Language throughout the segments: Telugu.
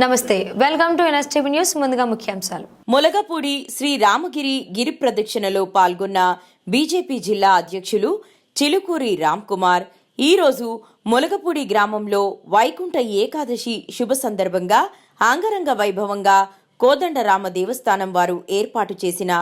నమస్తే వెల్కమ్ టు ఎన్ఎస్టీవీ న్యూస్ ముందుగా ముఖ్యాంశాలు. ములగపూడి శ్రీ రామగిరి గిరి ప్రదక్షిణలో పాల్గొన్న బీజేపీ జిల్లా అధ్యక్షులు చిలుకూరి రామ్ కుమార్ ఈరోజు ములగపూడి గ్రామంలో వైకుంఠ ఏకాదశి శుభ సందర్భంగా ఆంగరంగ వైభవంగా కోదండరామ దేవస్థానం వారు ఏర్పాటు చేసిన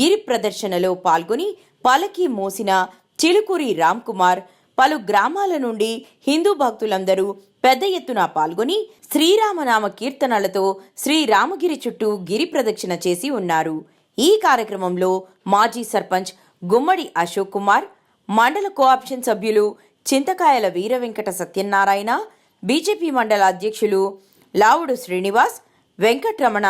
గిరి ప్రదర్శనలో పాల్గొని పలకి మోసిన చిలుకూరి రామ్ కుమార్ పలు గ్రామాల నుండి హిందూ భక్తులందరూ పెద్ద ఎత్తున పాల్గొని శ్రీరామనామ కీర్తనలతో శ్రీరామగిరి చుట్టూ గిరి ప్రదక్షిణ చేసి ఉన్నారు. ఈ కార్యక్రమంలో మాజీ సర్పంచ్ గుమ్మడి అశోక్ కుమార్ మండల కోఆప్షన్ సభ్యులు చింతకాయల వీర వెంకట సత్యనారాయణ బీజేపీ మండల అధ్యక్షులు లావుడు శ్రీనివాస్ వెంకట్రమణ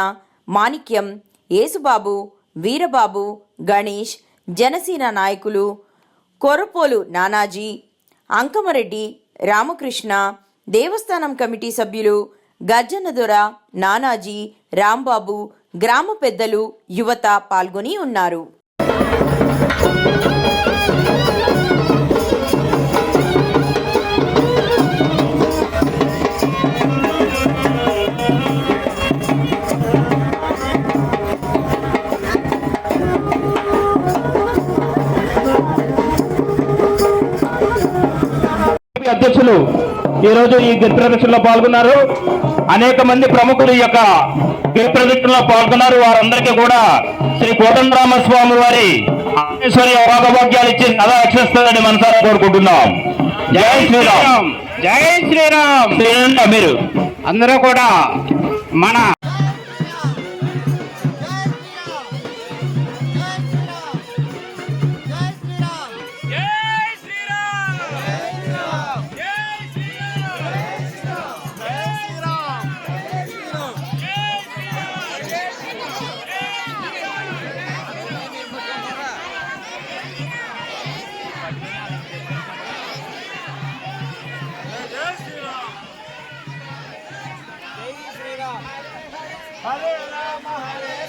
మాణిక్యం యేసుబాబు వీరబాబు గణేష్ జనసేన నాయకులు కొరపోలు నానాజీ అంకమరెడ్డి రామకృష్ణ దేవస్థానం కమిటీ సభ్యులు గర్జనదొర నానాజీ రాంబాబు గ్రామ పెద్దలు యువత పాల్గొని ఉన్నారు. అధ్యక్షులు ఈ రోజు ఈ గిరి ప్రదక్షిణలో పాల్గొన్నారు. అనేక మంది ప్రముఖులు ఈ యొక్క గిరి ప్రదక్షిణలో పాల్గొన్నారు. వారందరికీ కూడా శ్రీ కోదండరామ స్వామి వారి ఆంజనేశ్వరి భోగభాగ్యాలు ఇచ్చి సదా రక్షిస్తుందని మనసారా కోరుకుంటున్నాం. జై శ్రీరామ్. జై శ్రీరామ్. శ్రీరామ్ మీరు. అందరూ కూడా మన Hare Rama Hare Rama